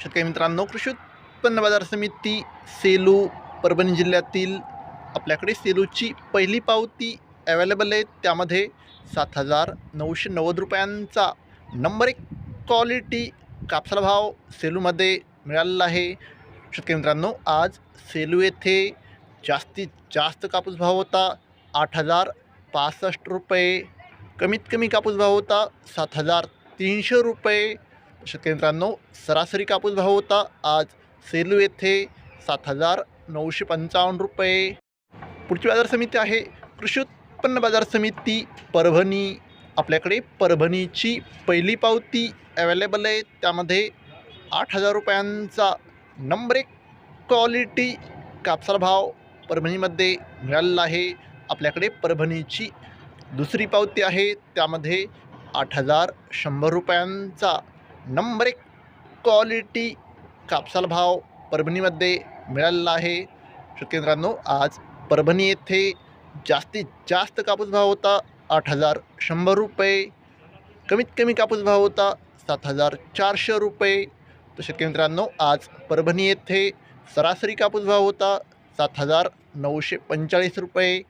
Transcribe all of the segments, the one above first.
शेतकरी मित्रांनो कृषी उत्पन्न बाजार समिती सेलू परभणी जिल्ह्यातील आपल्याकडे सेलूची पहिली पावती अवेलेबल आहे. त्यामध्ये सात हजार नऊशे नव्वद रुपयांचा नंबर एक क्वालिटी कापसाला भाव सेलूमध्ये मिळालेला आहे. शेतकरी मित्रांनो आज सेलू येथे जास्तीत जास्त कापूस भाव होता आठ हजार पासष्ट रुपये. कमीत कमी कापूस भाव होता सात हजार तीनशे रुपये. शेतकरी मित्रांनो सरासरी कापूस भाव होता आज सेलू येथे सात हजार नऊशे पंचावन्न रुपये. पुढची बाजार समिती आहे कृषी उत्पन्न बाजार समिती परभणी. आपल्याकडे परभणीची पहिली पावती अवेलेबल आहे त्यामध्ये आठ हजार रुपयांचा नंबर एक क्वालिटी कापसाला भाव परभणीमध्ये मिळालेला आहे. आपल्याकडे परभणीची दुसरी पावती आहे त्यामध्ये आठ हजार शंभर रुपयांचा नंबर एक क्वालिटी कापसाला भाव परभणीमध्ये मिळालेला आहे. शेतकरी मित्रांनो आज परभणी येथे जास्तीत जास्त कापूस भाव होता आठ हजार शंभर रुपये. कमीत कमी कापूस भाव होता सात हजार चारशे रुपये. तर शेतकरी मित्रांनो आज परभणी येथे सरासरी कापूस भाव होता सात हजार नऊशे पंचेचाळीस रुपये.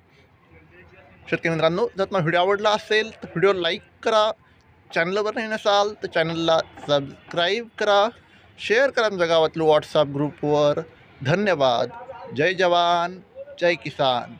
शेतकरी मित्रांनो जर तुम्हाला व्हिडिओ आवडला असेल तर व्हिडिओ लाईक करा. चॅनलवर नाही नसाल तर चॅनलला सबस्क्राईब करा शेअर करा तुमच्या गावातील व्हॉट्सअप ग्रुपवर धन्यवाद. जय जवान जय किसान.